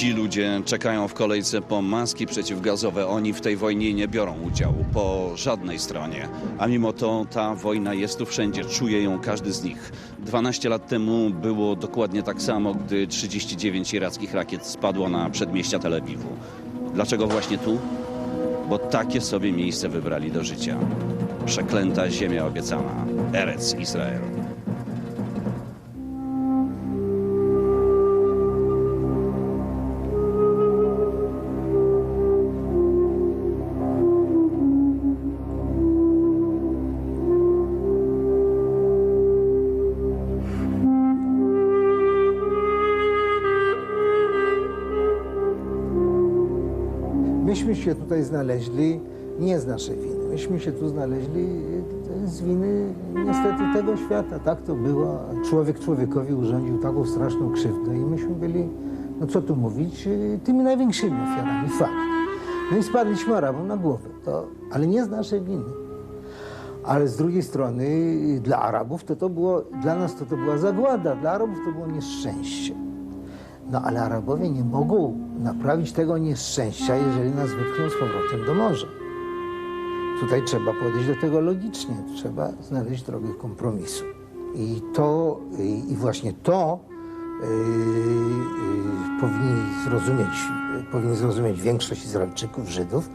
Ci ludzie czekają w kolejce po maski przeciwgazowe. Oni w tej wojnie nie biorą udziału po żadnej stronie. A mimo to ta wojna jest tu wszędzie. Czuje ją każdy z nich. 12 lat temu było dokładnie tak samo, gdy 39 irackich rakiet spadło na przedmieścia Tel Awiwu. Dlaczego właśnie tu? Bo takie sobie miejsce wybrali do życia. Przeklęta ziemia obiecana. Erec Izrael. Się tutaj znaleźli nie z naszej winy. Myśmy się tu znaleźli e, z winy niestety tego świata. Tak to było. Człowiek człowiekowi urządził taką straszną krzywdę i myśmy byli, no co tu mówić, e, tymi największymi ofiarami. Fakt. No i spadliśmy Arabom na głowę. To, ale nie z naszej winy. Ale z drugiej strony y, dla Arabów to, to było, dla nas to, to była zagłada, dla Arabów to było nieszczęście. No ale Arabowie nie mogą naprawić tego nieszczęścia, jeżeli nas wypchną z powrotem do morza. Tutaj trzeba podejść do tego logicznie, trzeba znaleźć drogę kompromisu. I to, i, właśnie to yy, yy, powinni zrozumieć, powinni zrozumieć większość Izraelczyków, Żydów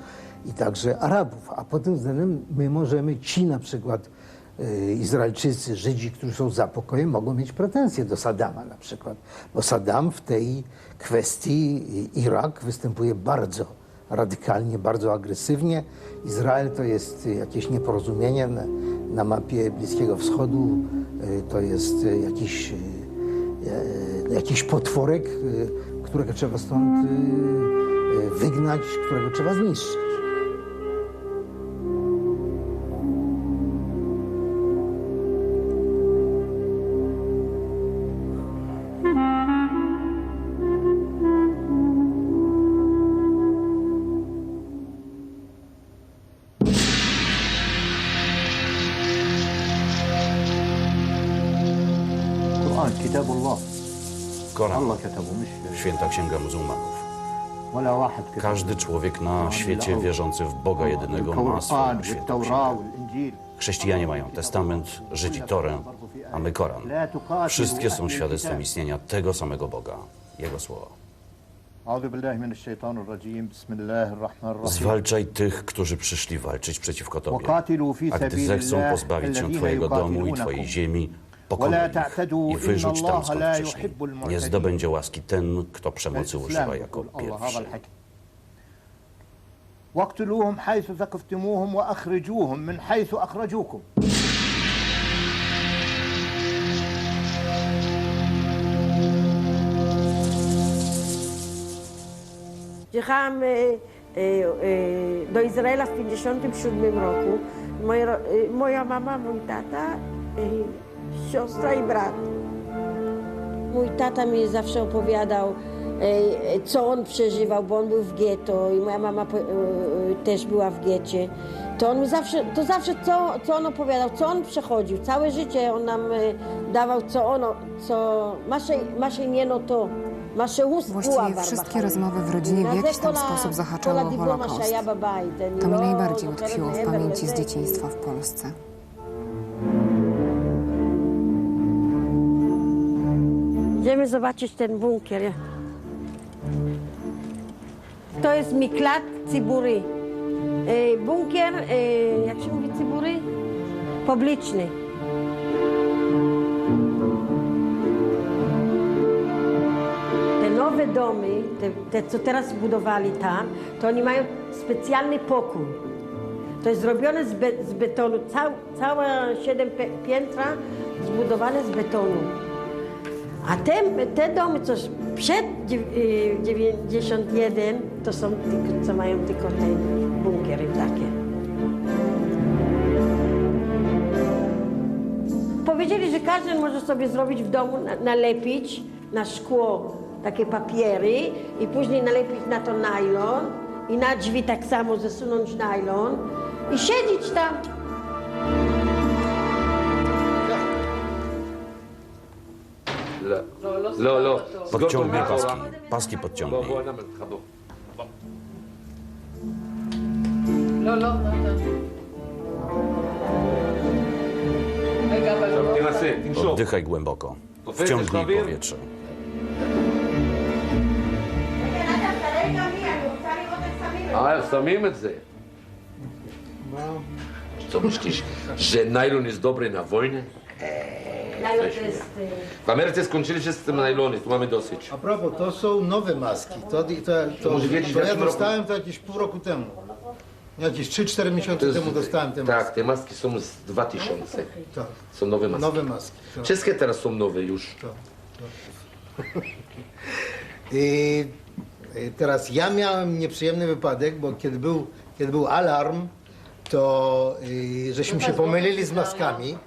i także Arabów. A pod tym względem my możemy, ci na przykład Izraelczycy, Żydzi, którzy są za pokojem, mogą mieć pretensje do Saddama na przykład. Bo Saddam w tej kwestii i- Irak występuje bardzo radykalnie, bardzo agresywnie. Izrael to jest y, jakieś nieporozumienie na, na mapie Bliskiego Wschodu, y, to jest y, jakiś, y, jakiś potworek, y, którego trzeba stąd y, y, wygnać, którego trzeba zniszczyć. Księga Muzułmanów. Każdy człowiek na świecie wierzący w Boga jedynego ma swoją świętą. Chrześcijanie mają testament, Żydzi Torę, a my Koran. Wszystkie są świadectwem istnienia tego samego Boga, Jego Słowa. Zwalczaj tych, którzy przyszli walczyć przeciwko Tobie, a gdy zechcą pozbawić się Twojego domu i Twojej ziemi, pokonaj ich تعتدوا i إن wyrzuć tam, الله skąd لا przyszli. يحب Nie المعتدين zdobędzie łaski ten, kto przemocy używa الإسلام jako يقول الله هذا pierwszy. الحكي واقتلوهم حيث ثقفتموهم وأخرجوهم من حيث أخرجوكم Jechałam e, e, e, do Izraela w 1957 roku. Moje, ro- e, moja mama, mój tata, e, siostra i brat. Mój tata mi zawsze opowiadał, e, co on przeżywał, bo on był w getto i moja mama e, e, też była w getcie. To on mi zawsze, to zawsze co, co on opowiadał, co on przechodził. Całe życie on nam e, dawał, co ono, co, masze, masze nieno to, masze ust Właściwie wszystkie rozmowy w rodzinie w jakiś tam sposób zahaczały o Holokaust. To mi najbardziej utkwiło w pamięci z dzieciństwa w Polsce. Idziemy zobaczyć ten bunkier. To jest Miklat Ciburi. E, Bunkier, e, jak się mówi Ciburi? Publiczny. Te nowe domy, te, te co teraz zbudowali tam, to oni mają specjalny pokój. To jest zrobione z, be, z betonu, Cał, całe siedem piętra zbudowane z betonu. A te, te domy, co przed dziew- y, 91, to są co mają tylko te bunkiery takie. Powiedzieli, że każdy może sobie zrobić w domu, na- nalepić na szkło takie papiery i później nalepić na to nylon i na drzwi tak samo zesunąć nylon i siedzieć tam. לא, לא. podciągnij paski. Paski podciągnij. לא, לא, לא. Oddychaj głęboko. Wciągnij powietrze. אה, שמים את זה. Co myślisz, że nylon jest dobry na wojnę? Eee. W Ameryce skończyli się z tym najlonem, tu mamy dosyć. A propos, to są nowe maski. To, to, to, Może wiedzieć, w to ja jakim roku? dostałem to jakieś pół roku temu. Jakieś 3-4 miesiące To jest- temu dostałem te Tak, maski. te maski są z 2000. Tak, Są nowe maski. nowe maski. Tak. Wszystkie teraz są nowe już. I, i teraz ja miałem nieprzyjemny wypadek, bo kiedy był, kiedy był alarm, to y, żeśmy się pomylili z maskami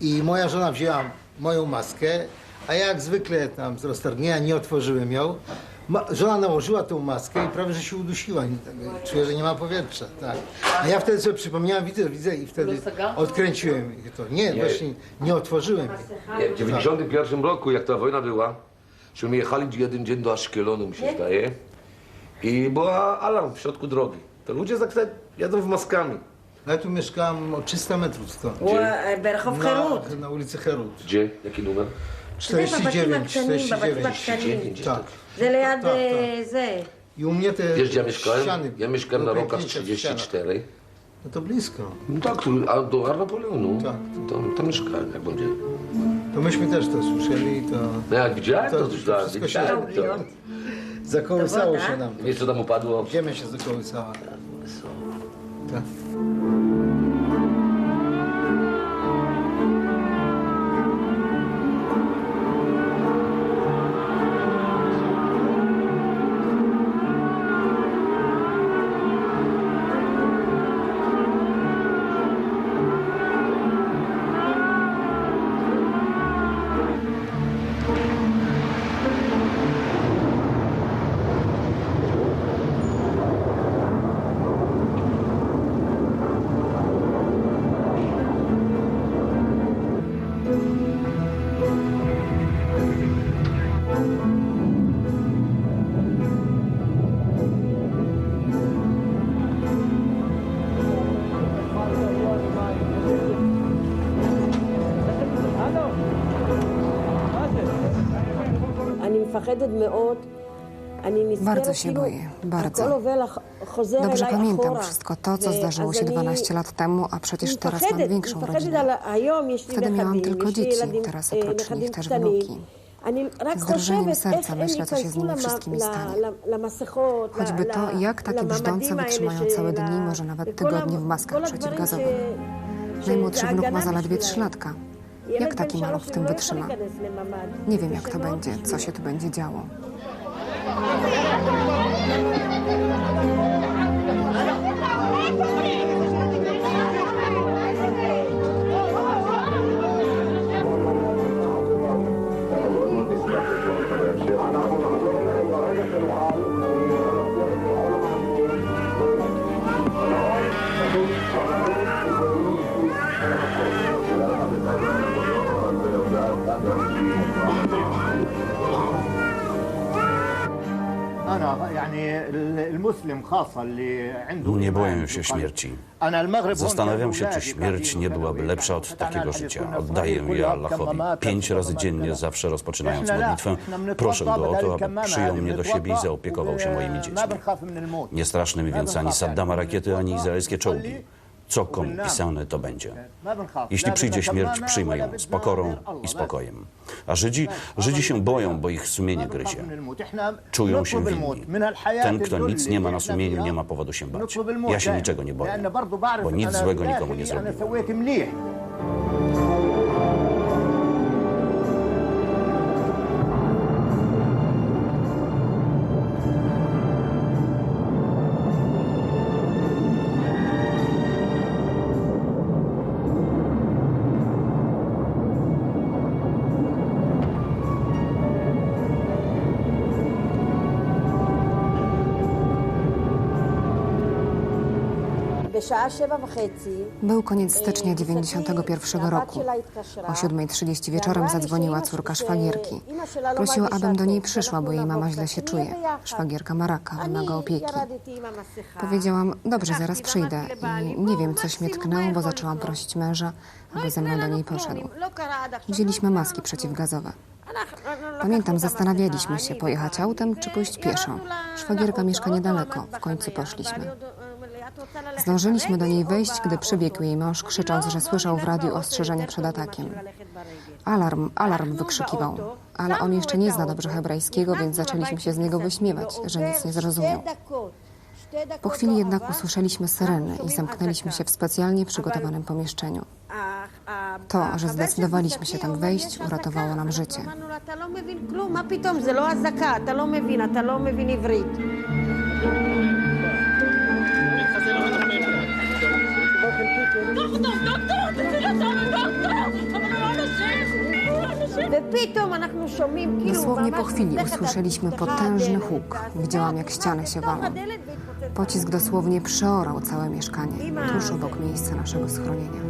i moja żona wzięła moją maskę, a ja jak zwykle tam z roztargnienia nie otworzyłem ją. Ma, żona nałożyła tą maskę i prawie, że się udusiła. Tak, Czuję, że nie ma powietrza. Tak. A ja wtedy sobie przypomniałem, widzę, widzę i wtedy odkręciłem to. Nie, właśnie nie otworzyłem. Nie, W 91 roku, jak ta wojna była, że my jechali jeden dzień do Aszkelonu, mi się zdaje, i była alarm w środku drogi. To ludzie jadą w maskami. Ja tu mieszkam o 300 metrów stąd. הוא אה, ברחוב חירות. Na, na ulicy Herut. Gdzie? Jaki numer? 49, 49. הקטנים. Tak. זה ליד Tak, אה, tak. זה. I u mnie te Wiesz, gdzie ja mieszkałem? ściany Ja mieszkałem na do rokach pęknięcia w ścianach. 34. No to blisko. No tak, tu, a do Arnapoleonu. Tak. To, tam mieszkałem, jak będzie. To myśmy też to słyszeli, to No jak widziałem, to, To- to, to już da- wszystko się widziałem robi. to. zakołysało To woda? się nam. Wiesz, co tam upadło? Ziemia się zakołysała. Tak. thank you Bardzo się boję, bardzo. Dobrze pamiętam wszystko to, co zdarzyło się 12 lat temu, a przecież teraz mam większą rodzinę. Wtedy miałam tylko dzieci, teraz oprócz nich też wnuki. Z drżeniem serca myślę, co się z nimi wszystkimi stanie. Choćby to, jak takie brzdące wytrzymają całe dni, może nawet tygodnie w maskach przeciwgazowych. Najmłodszy wnuk ma zaledwie 3 latka. Jak taki maluch w tym wytrzyma? Nie wiem, jak to będzie, co się tu będzie działo. Nie boję się śmierci. Zastanawiam się, czy śmierć nie byłaby lepsza od takiego życia. Oddaję je Allahowi. Pięć razy dziennie, zawsze rozpoczynając modlitwę, proszę Go o to, aby przyjął mnie do siebie i zaopiekował się moimi dziećmi. Nie straszny mi więc ani Saddama rakiety, ani izraelskie czołgi co komu pisane to będzie. Jeśli przyjdzie śmierć, przyjmę ją z pokorą i spokojem. A Żydzi, Żydzi się boją, bo ich sumienie gryzie. Czują się winni. Ten, kto nic nie ma na sumieniu, nie ma powodu się bać. Ja się niczego nie boję, bo nic złego nikomu nie zrobiłem. Był koniec stycznia 91 roku. O 7.30 wieczorem zadzwoniła córka szwagierki. Prosiła, abym do niej przyszła, bo jej mama źle się czuje. Szwagierka ma raka, wymaga opieki. Powiedziałam, dobrze, zaraz przyjdę. I nie wiem, coś mnie tknęło, bo zaczęłam prosić męża, aby ze mną do niej poszedł. Wzięliśmy maski przeciwgazowe. Pamiętam, zastanawialiśmy się, pojechać autem czy pójść pieszo. Szwagierka mieszka niedaleko, w końcu poszliśmy. Zdążyliśmy do niej wejść, gdy przybiegł jej mąż, krzycząc, że słyszał w radiu ostrzeżenie przed atakiem. Alarm, alarm wykrzykiwał. Ale on jeszcze nie zna dobrze hebrajskiego, więc zaczęliśmy się z niego wyśmiewać, że nic nie zrozumiał. Po chwili jednak usłyszeliśmy syreny i zamknęliśmy się w specjalnie przygotowanym pomieszczeniu. To, że zdecydowaliśmy się tam wejść, uratowało nam życie. Dosłownie po chwili usłyszeliśmy potężny huk. Widziałam, jak ściany się walą. Pocisk dosłownie przeorał całe mieszkanie, tuż obok miejsca naszego schronienia.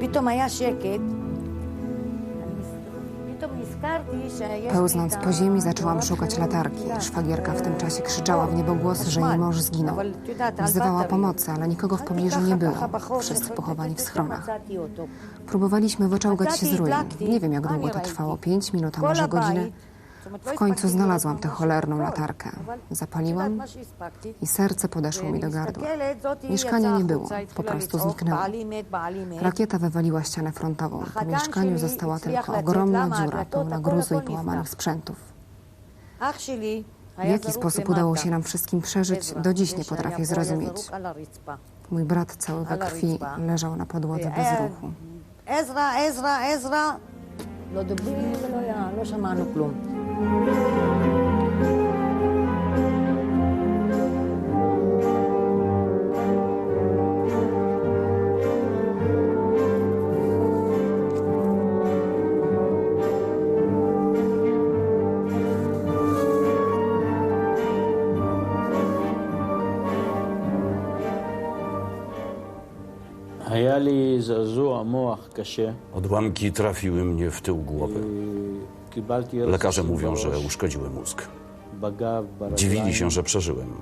Pito Maja Sieket Pełznąc po ziemi zaczęłam szukać latarki. Szwagierka w tym czasie krzyczała w niebogłos, że jej mąż zginął. Wzywała pomocy, ale nikogo w pobliżu nie było. Wszyscy pochowani w schronach. Próbowaliśmy wyczołgać się z ruin. Nie wiem, jak długo to trwało. Pięć minut, a może godzinę. הבית, זאת אומרת, לא W końcu הספקתי znalazłam לראות tę ממש cholerną הכל, latarkę. אבל את יודעת Zapaliłam מה שהספקתי? i serce podeszło mi do gardła. מסתכלת, זאתי Mieszkania יצאה nie było, החוצה, po התחילה prostu לצעוק, zniknęło. בעלי מת, בעלי מת. Rakieta wywaliła ścianę frontową. Po החתן mieszkaniu שלי została הצליח tylko לצאת, ogromna למה? dziura הדלתות, pełna הכל, gruzu i הכל połamanych נפתח. sprzętów. אח שלי W היה jaki זרוק sposób udało למטה. się nam wszystkim przeżyć, עזרא, do dziś זה nie שהיה potrafię פה היה zrozumieć. זרוק על הרצפה. Mój brat cały we Ale krwi rycpa. leżał na podłodze bez אה, ruchu. עזרא, עזרא, עזרא. לא דוברים ולא היה, לא שמענו כלום. Odłamki trafiły mnie w tył głowy. Lekarze mówią, że uszkodziły mózg. Dziwili się, że przeżyłem.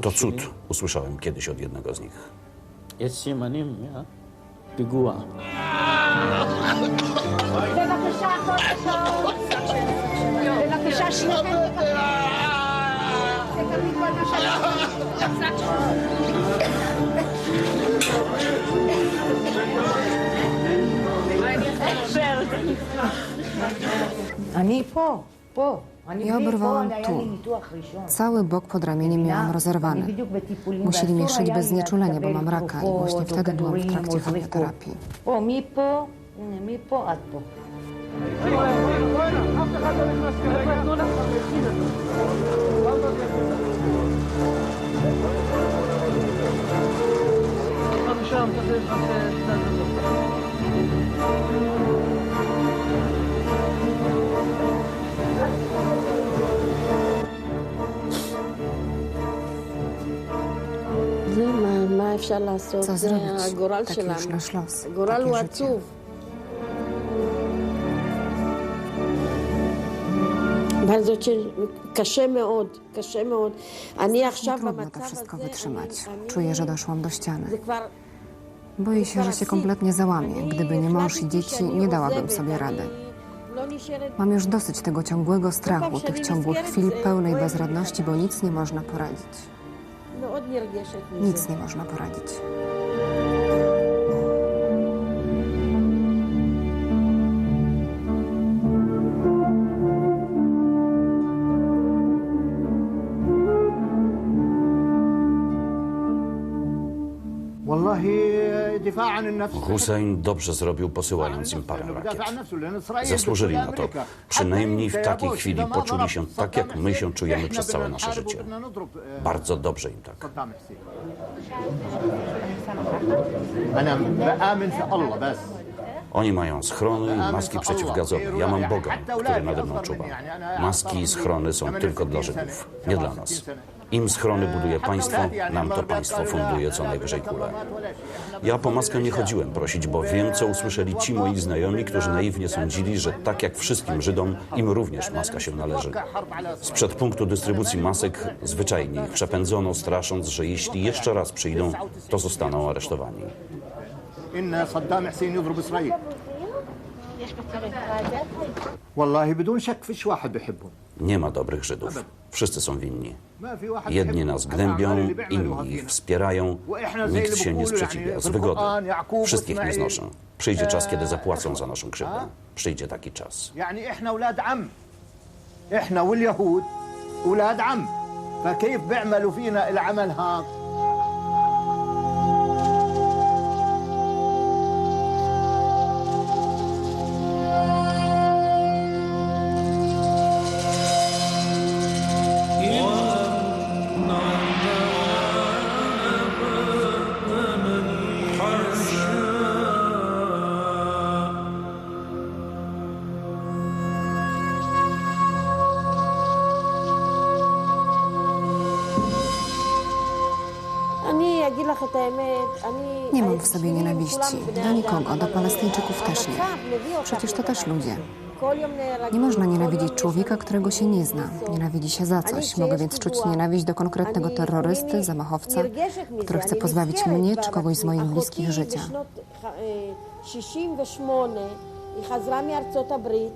To cud, usłyszałem kiedyś od jednego z nich. Piguła. Thank you. Ja oberwałam tu. Cały bok pod ramieniem miałam rozerwany. Musieli mnie szyć bez znieczulenia, bo mam raka i właśnie wtedy byłam w trakcie chemioterapii. Słyszałam, co to jest wasze zdanie. Co זה zrobić? הגורל Taki שלנו. już nasz los, הגורל הוא takie życie. עצוב. bardzo cię, קשה מאוד, קשה מאוד. אני עכשיו Trudno to במצב wszystko הזה, wytrzymać. אני- Czuję, że doszłam do זה ściany. כבר... Boję się, że się kompletnie załamię. Gdyby nie mąż i dzieci, nie dałabym sobie rady. לא נשארת... Mam już dosyć tego ciągłego strachu, tych ciągłych chwil pełnej bezradności, bo nic nie można poradzić. Nic nie można poradzić. Hussein dobrze zrobił posyłając im parę rakiet. Zasłużyli na to. Przynajmniej w takiej chwili poczuli się tak, jak my się czujemy przez całe nasze życie. Bardzo dobrze im tak. Oni mają schrony i maski przeciwgazowe. Ja mam Boga, który nade mną czuwa. Maski i schrony są tylko dla Żydów, nie dla nas. Im schrony buduje państwo, nam to państwo funduje co najwyżej kule. Ja po maskę nie chodziłem prosić, bo wiem, co usłyszeli ci moi znajomi, którzy naiwnie sądzili, że tak jak wszystkim Żydom, im również maska się należy. Sprzed punktu dystrybucji masek zwyczajnie ich przepędzono, strasząc, że jeśli jeszcze raz przyjdą, to zostaną aresztowani. Nie ma dobrych Żydów. Wszyscy są winni. ما في واحد Jedni بيحبهم. nas أما gnębią, أعمال اللي بيعملوها inni ich فينا. wspierają. وإحنا زي Nikt اللي się nie بيقولوا sprzeciwia, يعني z في wygody. القرآن يعقوب Wszystkich nie وإسماعيل. znoszę. Przyjdzie czas, kiedy zapłacą za naszą krzywdę. Przyjdzie taki czas. يعني احنا اولاد عم احنا واليهود اولاد عم فكيف بيعملوا فينا العمل هذا Nie mam w sobie nienawiści. Do nikogo, do Palestyńczyków też nie. Przecież to też ludzie. Nie można nienawidzić człowieka, którego się nie zna. Nienawidzi się za coś. Mogę więc czuć nienawiść do konkretnego terrorysty, zamachowca, który chce pozbawić mnie czy kogoś z moich bliskich życia. בשנות 68 היא חזרה מארצות הברית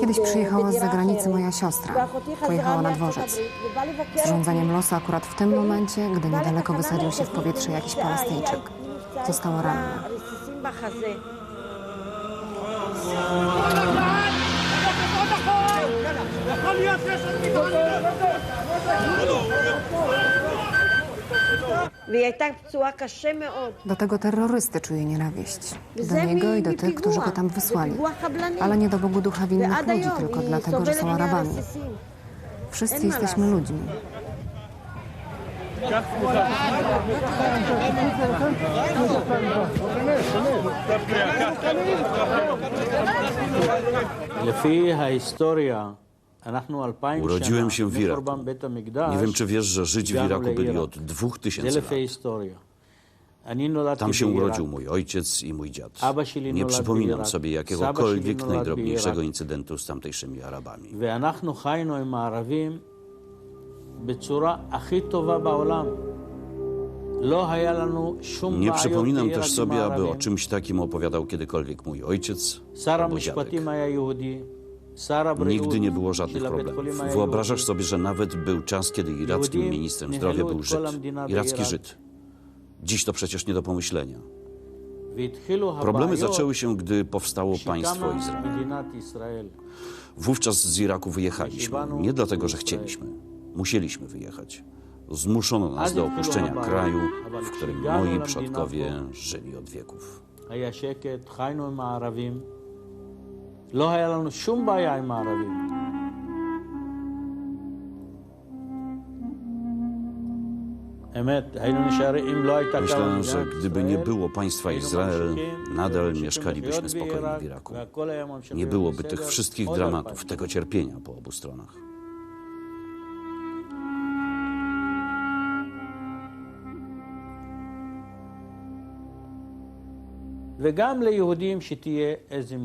Kiedyś ב- przyjechała z בדירה zagranicy אחרת. moja siostra. ואחותי חזרה Pojechała na מארצות dworzec. הברית ובאה לבקר Zrządzeniem אותי. losu akurat w tym momencie, gdy niedaleko wysadził się w powietrze jakiś Palestyńczyk. Została ranna. רסיסים בחזה. והיא הייתה פצועה קשה מאוד. Do tego terrorysty czuję nienawiść. Do וזה niego i do מ- tych, którzy go tam מפיגוע. wysłali. זה פיגוע חבלני. Ale nie do Bogu ducha winnych ועד ludzi, היום tylko היא dlatego, że סובלת są Arabami. מהרסיסים. Wszyscy אין מה jesteśmy לעשות. ludźmi. לפי ההיסטוריה, אנחנו אלפיים Urodziłem się w Iraku. Nie wiem, czy wiesz, że Żydzi w Iraku byli od 2000 lat. Tam się urodził mój ojciec i mój dziad. Nie przypominam sobie jakiegokolwiek najdrobniejszego incydentu z tamtejszymi Arabami. Nie przypominam też sobie, aby o czymś takim opowiadał kiedykolwiek mój ojciec albo dziadek. Nigdy nie było żadnych problemów. Wyobrażasz sobie, że nawet był czas, kiedy irackim ministrem zdrowia był Żyd. Iracki Żyd. Dziś to przecież nie do pomyślenia. Problemy zaczęły się, gdy powstało państwo Izrael. Wówczas z Iraku wyjechaliśmy. Nie dlatego, że chcieliśmy. Musieliśmy wyjechać. Zmuszono nas do opuszczenia kraju, w którym moi przodkowie żyli od wieków. לא היה לנו שום בעיה עם הערבים. אמת, היינו נשארים, אם לא הייתה קמה Myślę, מדינת że gdyby nie ישראל, było państwa היינו Izrael, ממשיכים nadal וממשיכים mieszkalibyśmy לחיות spokojnie בעיראק, w Iraku. והכל היה ממשיך Nie להיות byłoby בסדר tych wszystkich עוד dramatów, אלפיים tego cierpienia po obu stronach.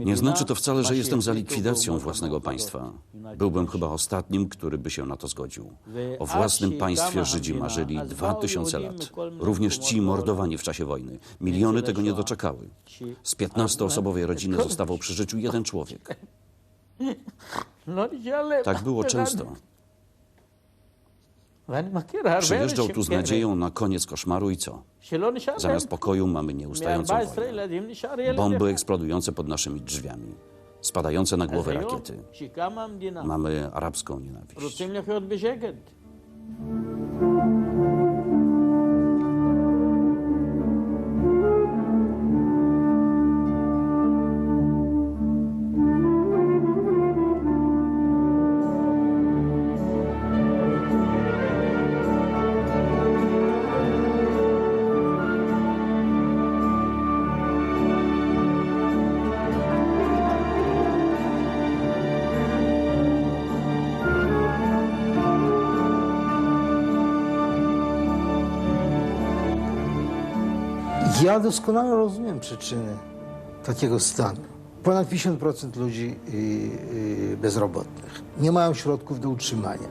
Nie znaczy to wcale, że jestem za likwidacją własnego państwa. Byłbym chyba ostatnim, który by się na to zgodził. O własnym państwie Żydzi marzyli dwa tysiące lat. Również ci mordowani w czasie wojny. Miliony tego nie doczekały. Z piętnastoosobowej rodziny zostawał przy życiu jeden człowiek. Tak było często. Przyjeżdżał tu z nadzieją na koniec koszmaru i co? Zamiast pokoju mamy nieustającą wojnę. Bomby eksplodujące pod naszymi drzwiami. Spadające na głowę rakiety. Mamy arabską nienawiść. Ja doskonale rozumiem przyczyny takiego stanu. Ponad 50% ludzi y, y, bezrobotnych. Nie mają środków do utrzymania.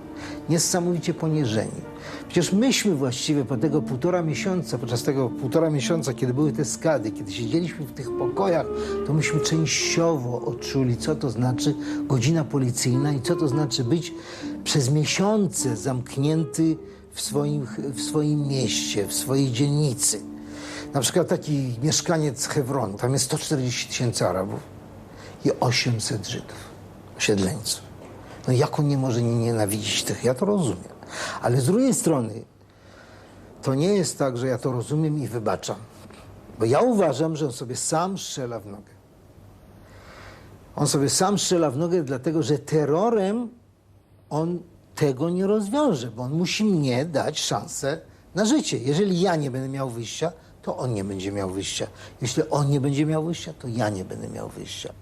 Niesamowicie poniżeni. Przecież myśmy właściwie po tego półtora miesiąca, podczas tego półtora miesiąca, kiedy były te skady, kiedy siedzieliśmy w tych pokojach, to myśmy częściowo odczuli, co to znaczy godzina policyjna i co to znaczy być przez miesiące zamknięty w swoim, w swoim mieście, w swojej dzielnicy. Na przykład taki mieszkaniec Hewronu, tam jest 140 tysięcy Arabów i 800 Żydów, osiedleńców. No jak on nie może nie nienawidzić tych? Ja to rozumiem. Ale z drugiej strony to nie jest tak, że ja to rozumiem i wybaczam. Bo ja uważam, że on sobie sam strzela w nogę. On sobie sam strzela w nogę, dlatego że terrorem on tego nie rozwiąże, bo on musi mnie dać szansę na życie. Jeżeli ja nie będę miał wyjścia, to on nie będzie miał wyjścia. Jeśli on nie będzie miał wyjścia, to ja nie będę miał wyjścia.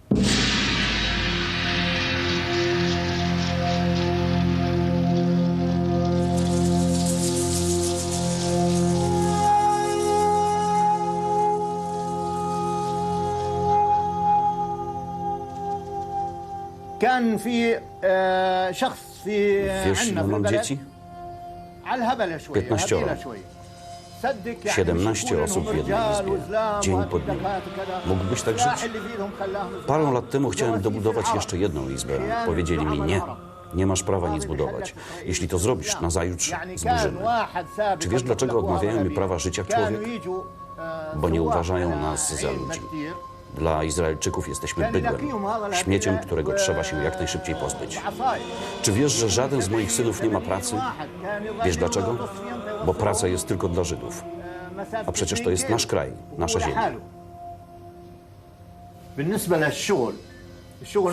كان في آه، شخص في Wiesz, عندنا ile في mam البلد dzieci? على الهبله شوي 15 هبيلة شوي صدق يعني 17 osób w jednej izbie, dzień po dniu. Mógłbyś tak żyć? Parę lat temu chciałem dobudować jeszcze jedną izbę. Powiedzieli mi nie. Nie masz prawa nic budować. Jeśli to zrobisz, nazajutrz zburzymy. Czy wiesz, dlaczego odmawiają mi prawa życia człowiek? Bo nie uważają nas za ludzi. Dla Izraelczyków jesteśmy bydłem, śmieciem, którego trzeba się jak najszybciej pozbyć. Czy wiesz, że żaden z moich synów nie ma pracy? Wiesz dlaczego? bo praca jest tylko dla Żydów. A przecież to jest nasz kraj, nasza ziemia.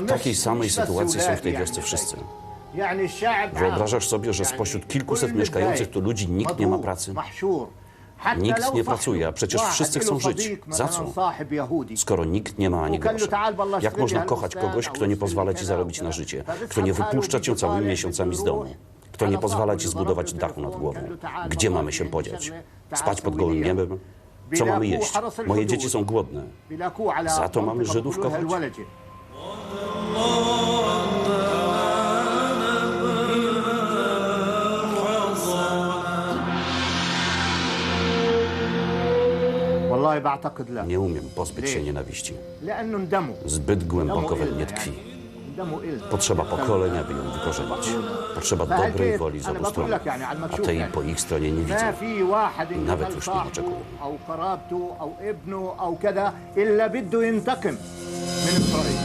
W takiej samej sytuacji są w tej wiosce wszyscy. Wyobrażasz sobie, że spośród kilkuset mieszkających tu ludzi nikt nie ma pracy? Nikt nie pracuje, a przecież wszyscy chcą żyć. Za co? Skoro nikt nie ma ani grosza. Jak można kochać kogoś, kto nie pozwala ci zarobić na życie, kto nie wypuszcza cię całymi miesiącami z domu? kto nie pozwala ci zbudować dachu nad głową. Gdzie mamy się podziać? Spać pod gołym niebem? Co mamy jeść? Moje dzieci są głodne. Za to mamy Żydów kochać? Nie umiem pozbyć się nienawiści. Zbyt głęboko we mnie tkwi. اندموا إلنا Potrzeba pokolenia, by ją wykorzenić. Potrzeba dobrej woli z obu stron. A tej po ich stronie nie ما widzę. في واحد nawet ينقتل już nie صاحبه oczekuję. او قرابته او ابنه او كذا الا بده ينتقم من اسرائيل